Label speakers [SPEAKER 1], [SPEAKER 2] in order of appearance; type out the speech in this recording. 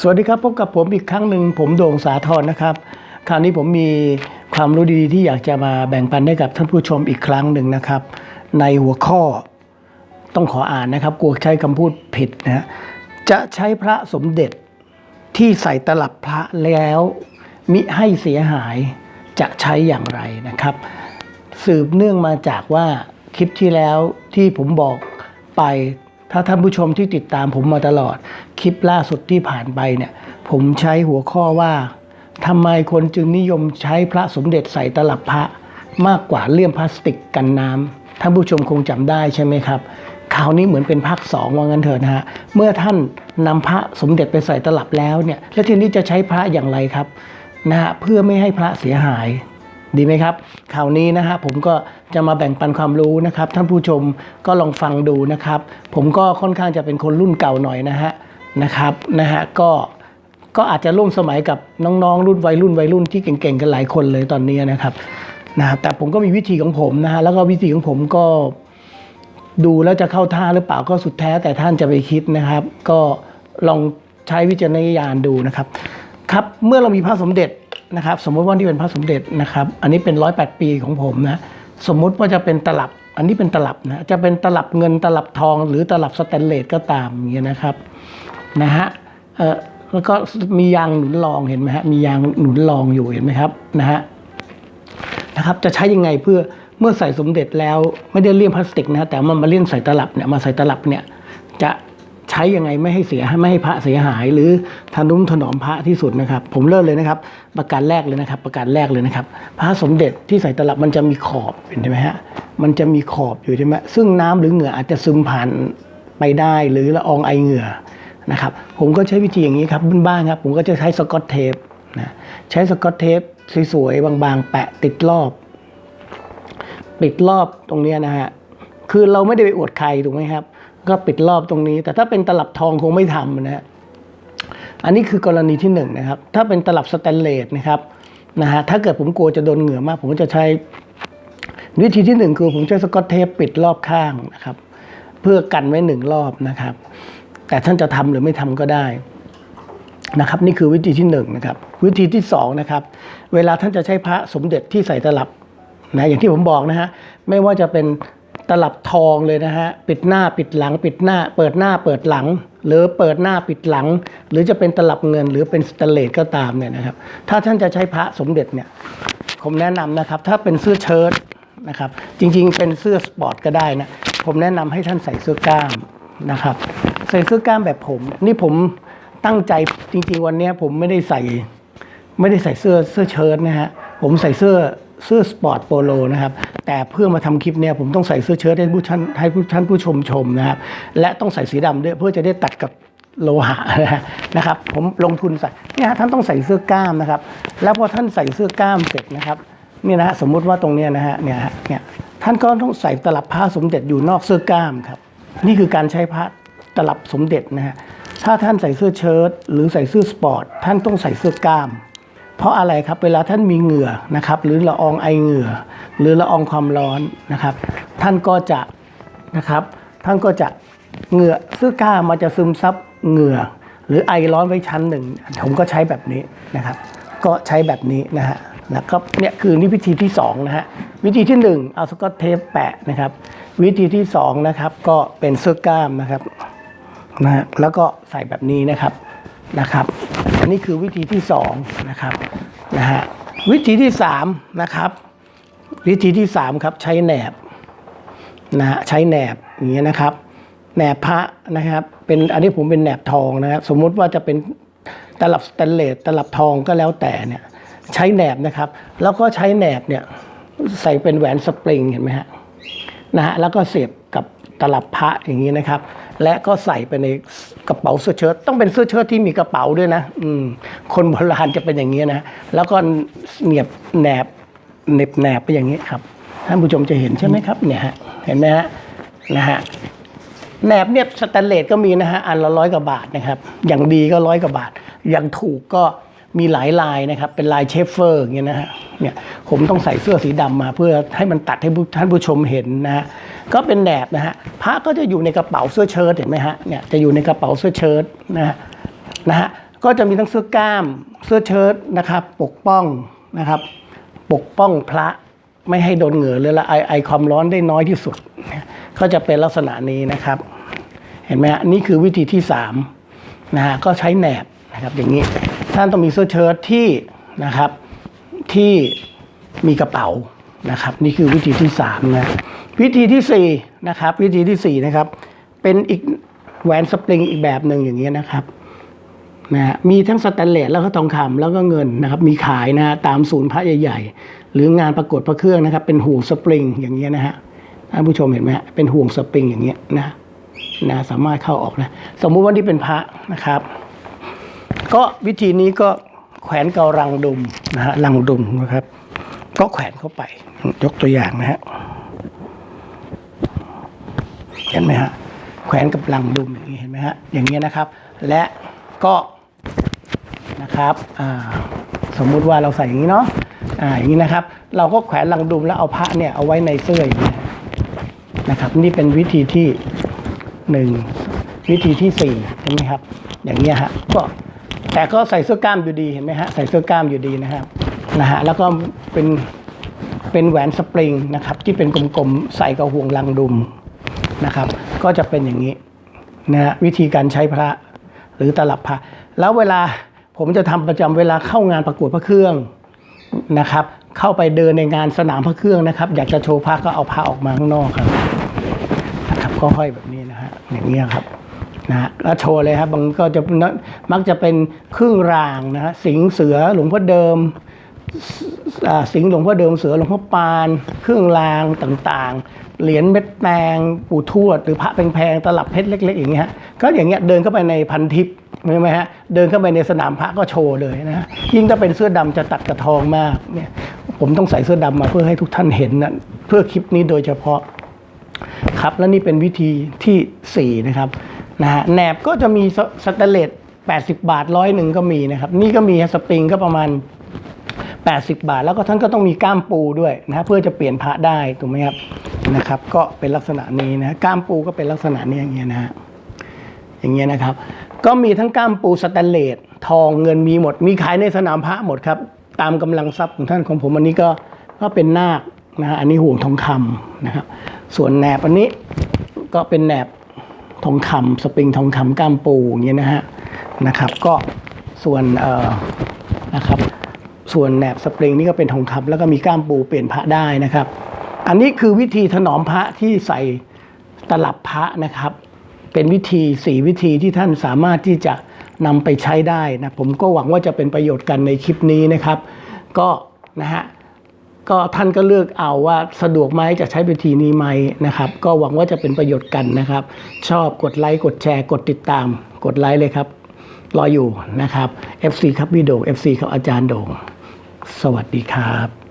[SPEAKER 1] สวัสดีครับพบกับผมอีกครั้งหนึ่งผมโด่งสาธรนะครับ คราวนี้ผมมีความรู้ดีๆ ที่อยากจะมาแบ่งปันให้กับท่านผู้ชมอีกครั้งหนึ่งนะครับ ในหัวข้อต้องขออ่านนะครับกลัวใช้คำพูดผิดนะฮะจะใช้พระสมเด็จที่ใส่ตลับพระแล้ว มิให้เสียหายจะใช้อย่างไรนะครับ สืบเนื่องมาจากว่าคลิปที่แล้วที่ผมบอกไปถ้าท่านผู้ชมที่ติดตามผมมาตลอด คลิปล่าสุดที่ผ่านไปเนี่ยผมใช้หัวข้อว่าทำไมคนจึงนิยมใช้พระสมเด็จใส่ตลับพระมากกว่าเลี่ยมพลาสติกกันน้ำท่านผู้ชมคงจำได้ใช่ไหมครับคราวนี้เหมือนเป็นภาคสองว่างั้นเถอะนะฮะเมื่อท่านนำพระสมเด็จไปใส่ตลับแล้วเนี่ยแล้วทีนี้จะใช้พระอย่างไรครับนะฮะเพื่อไม่ให้พระเสียหายดีไหมครับข่าวนี้นะฮะผมก็จะมาแบ่งปันความรู้นะครับ ท่านผู้ชมก็ลองฟังดูนะครับ ผมก็ค่อนข้างจะเป็นคนรุ่นเก่าหน่อยนะฮะ นะครับนะฮะก็ก็อาจจะร่วมสมัยกับน้องๆ รุ่นวัยรุ่นวัยรุ่นที่เก่งๆกันหลายคนเลยตอนนี้นะครับนะครับแต่ผมก็มีวิธีของผมนะฮะแล้วก็วิธีของผมก็ดูแล้วจะเข้าท่าหรือเปล่าก็สุดแท้แต่ท่านจะไปคิดนะครับ ก็ลองใช้วิจารณญาณดูนะครับครับเมื่อเรามีพระสมเด็จนะครับ สมมติว่าที่เป็นพระสมเด็จนะครับ อันนี้เป็นร้อยแปดปีของผมนะสมมุติว่าจะเป็นตลับ อันนี้เป็นตลับนะจะเป็นตลับเงินตลับทองหรือตลับสแตนเลสก็ตามอย่างเงี้ยนะครับ นะฮะเออแล้วก็มียางหนุนรองเห็นไหมฮะมียางหนุนรองอยู่เห็นไหมครับนะฮะนะครับจะใช้ยังไงเพื่อเมื่อใส่สมเด็จแล้วไม่ได้เลี่ยมพลาสติกนะแต่มันมาเลี่ยมใส่ตลับเนี่ยมาใส่ตลับเนี่ยจะใช้ยังไงไม่ให้เสียไม่ให้พระเสียหาย หรือทานุถนอมพระที่สุดนะครับ ผมเริ่มเลยนะครับ ประการแรกเลยนะครับ ประการแรกเลยนะครับ พระสมเด็จที่ใส่ตลับมันจะมีขอบเห็นไหมฮะมันจะมีขอบอยู่ใช่ไหมซึ่งน้ำหรือเหงื่ออาจจะซึมผ่านไปได้หรือละอองไอเหงื่อ นะครับผมก็ใช้วิธีอย่างนี้ครับบ้านๆครับผมก็จะใช้สกอตเทปนะใช้สกอตเทปสวยๆบางๆ แปะติดรอบ ปิดรอบตรงเนี้ยนะฮะคือเราไม่ได้ไปอวดใครถูกไหมครับ ก็ปิดรอบตรงนี้ แต่ถ้าเป็นตลับทองคงไม่ทำนะฮะอันนี้คือกรณีที่หนึ่งนะครับ ถ้าเป็นตลับสแตนเลสนะครับนะฮะถ้าเกิดผมกลัวจะโดนเหงื่อมาก ผมก็จะใช้วิธีที่หนึ่งคือผมใช้สกอตเทปปิดรอบข้างนะครับ เพื่อกันไว้หนึ่งรอบนะครับ แต่ท่านจะทำหรือไม่ทำก็ได้นะครับ นี่คือวิธีที่หนึ่งนะครับ วิธีที่สองนะครับ เวลาท่านจะใช้พระสมเด็จที่ใส่ตลับนะอย่างที่ผมบอกนะฮะไม่ว่าจะเป็นตลับทองเลยนะฮะปิดหน้าปิดหลัง ปิดหน้า เปิดหน้าเปิดหลัง หรือเปิดหน้าปิดหลัง หรือจะเป็นตลับเงิน หรือเป็นสแตเลสก็ตามเนี่ยนะครับ ถ้าท่านจะใช้พระสมเด็จเนี่ยผมแนะนำนะครับ ถ้าเป็นเสื้อเชิ้ตนะครับ จริงๆ เป็นเสื้อสปอร์ตก็ได้นะ ผมแนะนำให้ท่านใส่เสื้อกล้ามนะครับ ใส่เสื้อกล้ามแบบผม นี่ผมตั้งใจจริง ๆ วันนี้ผมไม่ได้ใส่ไม่ได้ใส่เสื้อเสื้อเชิ้ตนะฮะผมใส่เสื้อเสื้อสปอร์ตโปโลนะครับแต่เพื่อมาทำคลิปเนี่ยผมต้องใส่เสื้อเชิ้ตให้ผู้ท่านให้ผู้ท่านผู้ชมชมนะครับและต้องใส่สีดำด้วยเพื่อจะได้ตัดกับโลหะนะครับ ผมลงทุนใส่เนี่ยฮะท่านต้องใส่เสื้อกล้ามนะครับ แล้วพอท่านใส่เสื้อกล้ามเสร็จนะครับนี่นะฮะสมมุติว่าตรงเนี้ยนะฮะเนี่ยเนี่ยท่านก็ต้องใส่ตลับผ้าสมเด็จอยู่นอกเสื้อกล้ามครับ นี่คือการใช้ผ้า ตลับสมเด็จนะฮะถ้าท่านใส่เสื้อเชิ้ตหรือใส่เสื้อสปอร์ตท่านต้องใส่เสื้อกล้าม เพราะอะไรครับเวลาท่านมีเหงื่อนะครับหรือละอองไอเหงื่อ หรือละอองความร้อนนะครับ ท่านก็จะนะครับท่านก็จะเหงื่อเสื้อกล้ามมันจะซึมซับเหงื่อ หรือไอร้อนไว้ชั้นหนึ่งผมก็ใช้แบบนี้นะครับ ก็ใช้แบบนี้นะฮะนะครับเนี่ยคือนี่วิธีที่สองนะฮะวิธีที่หนึ่งเอาสกอตเทปแปะนะครับ วิธีที่สองนะครับก็เป็นเสื้อกล้ามนะครับ นะแล้วก็ใส่แบบนี้นะครับนะครับ อันนี้คือวิธีที่สองนะครับนะฮะวิธีที่สามนะครับ วิธีที่สามครับใช้แหนบนะฮะใช้แหนบอย่างเงี้ยนะครับแหนบพระนะครับเป็นอันนี้ผมเป็นแหนบทองนะครับ สมมุติว่าจะเป็นตลับสแตนเลสตลับทองก็แล้วแต่เนี่ยใช้แหนบนะครับ แล้วก็ใช้แหนบเนี่ยใส่เป็นแหวนสปริงเห็นไหมฮะนะฮะแล้วก็เสียบ ตลับพระอย่างนี้นะครับ และก็ใส่ไปในกระเป๋าเสื้อเชิ้ตต้องเป็นเสื้อเชิ้ตที่มีกระเป๋าด้วยนะอืมคนโบราณจะเป็นอย่างนี้นะ แล้วก็เหนียบแหนบเหน็บแหนบไปอย่างนี้ครับท่านผู้ชมจะเห็นใช่ไหมครับเนี่ยฮะเห็นไหมฮะนะฮะแหนบเนี่ยสแตนเลสก็มีนะฮะอันละร้อยกว่าบาทนะครับ อย่างดีก็ร้อยกว่าบาท อย่างถูกก็ มีหลายลายนะครับ เป็นลายเชฟเฟอร์เงี้ยนะฮะเนี่ยผมต้องใส่เสื้อสีดำมา เพื่อให้มันตัดให้ท่านผู้ชมเห็นนะฮะก็เป็นแหนบนะฮะพระก็จะอยู่ในกระเป๋าเสื้อเชิ้ตเห็นไหมฮะเนี่ยจะอยู่ในกระเป๋าเสื้อเชิ้ตนะฮะนะฮะก็จะมีทั้งเสื้อกล้ามเสื้อเชิ้ตนะครับ ปกป้องนะครับ ปกป้องพระไม่ให้โดนเหงื่อหรือละไอไอความร้อนได้น้อยที่สุด ก็จะเป็นลักษณะนี้นะครับ เห็นไหมฮะนี่คือวิธีที่สามนะฮะก็ใช้แหนบนะครับอย่างนี้ ท่านต้องมีเสื้อเชิ้ตที่นะครับที่มีกระเป๋านะครับ นี่คือวิธีที่สามนะวิธีที่สี่นะครับวิธีที่สี่นะครับเป็นอีกแหวนสปริงอีกแบบหนึ่งอย่างนี้ยนะครับนะฮะมีทั้งสแตนเลสแล้วก็ทองคำแล้วก็เงินนะครับ มีขายนะตามศูนย์พระใหญ่ๆ หรืองานประกวดพระเครื่องนะครับ เป็นห่วงสปริงอย่างเงี้ยนะฮะท่านผู้ชมเห็นไหมฮะเป็นห่วงสปริงอย่างเงี้ยนะนะสามารถเข้าออกนะ สมมุติว่านี่เป็นพระนะครับ ก็วิธีนี้ก็แขวนเกาลังดุมนะฮะลังดุมนะครับ ก็แขวนเข้าไปยกตัวอย่างนะฮะเห็นไหมฮะแขวนกับลังดุมอย่างนี้เห็นไหมฮะอย่างเงี้นะครับ และก็นะครับสมมุติว่าเราใส่อย่างนี้เนาะอ่าอย่างนี้นะครับ เราก็แขวนลังดุมแล้วเอาพระเนี่ยเอาไว้ในเสื้ออย่างนี้นะครับ นี่เป็นวิธีที่หนึ่งวิธีที่สี่เห็นไหมครับ อย่างเงี้ยฮะก็ แต่ก็ใส่เสื้อกล้ามอยู่ดีเห็นไหมฮะใส่เสื้อกล้ามอยู่ดีนะครับนะฮะแล้วก็เป็นเป็นแหวนสปริงนะครับ ที่เป็นกลมๆใส่กับห่วงลังดุมนะครับ ก็จะเป็นอย่างนี้นะฮะวิธีการใช้พระหรือตลับพระแล้วเวลาผมจะทำประจำเวลาเข้างานประกวดพระเครื่องนะครับ เข้าไปเดินในงานสนามพระเครื่องนะครับ อยากจะโชว์พระก็เอาพระออกมาข้างนอกครับนะครับก็ห้อยแบบนี้นะฮะอย่างนี้ยครับ นะฮะแล้วโชว์เลยครับบางก็จะมักจะเป็นครึ่งรางนะฮะสิงเสือหลวงพ่อเดิมสิงหลวงพ่อเดิมเสือหลวงพ่อปาน เครื่องรางต่างๆ เหรียญเม็ดแตงปู่ทวด หรือพระแพงๆตลับเพชรเล็ก ๆ อย่างเงี้ยก็อย่างเงี้ยเดินเข้าไปในพันทิพย์ใช่ไหมฮะเดินเข้าไปในสนามพระก็โชว์เลยนะฮะยิ่งถ้าเป็นเสื้อดำจะตัดกระทองมากเนี่ยผมต้องใส่เสื้อดำมาเพื่อให้ทุกท่านเห็นนะเพื่อคลิปนี้โดยเฉพาะครับและนี่เป็นวิธีที่4นะครับ นะฮะแหนบก็จะมีสแตนเลส80 บาทร้อยหนึ่งก็มีนะครับ นี่ก็มีสปริงก็ประมาณ 80 บาท แล้วก็ท่านก็ต้องมีก้ามปูด้วยนะฮะเพื่อจะเปลี่ยนพระได้ถูกไหมครับนะครับ ก็เป็นลักษณะนี้นะก้ามปูก็เป็นลักษณะนี้อย่างเงี้ยนะฮะอย่างเงี้ยนะครับ ก็มีทั้งก้ามปูสแตนเลสทองเงินมีหมด มีขายในสนามพระหมดครับ ตามกำลังทรัพย์ของท่านของผมอันนี้ก็ก็เป็นนาคนะฮะอันนี้ห่วงทองคำนะครับ ส่วนแหนบอันนี้ก็เป็นแหนบ ทองคำสปริงทองคำก้ามปูอย่างเงี้ยนะฮะนะครับ ก็ส่วนเอ่อนะครับส่วนแหนบสปริงนี่ก็เป็นทองคำแล้วก็มีก้ามปูเปลี่ยนพระได้นะครับ อันนี้คือวิธีถนอมพระที่ใส่ตลับพระนะครับ เป็นวิธีสี่วิธีที่ท่านสามารถที่จะนำไปใช้ได้นะผมก็หวังว่าจะเป็นประโยชน์กันในคลิปนี้นะครับ ก็นะฮะ ก็ท่านก็เลือกเอาว่าสะดวกไหมจะใช้วิธีนี้ไหมนะครับ ก็หวังว่าจะเป็นประโยชน์กันนะครับ ชอบกดไลค์กดแชร์ กดติดตาม กดไลค์เลยครับ รออยู่นะครับ FC ครับพี่โด่ง FC ครับอาจารย์โด่ง สวัสดีครับ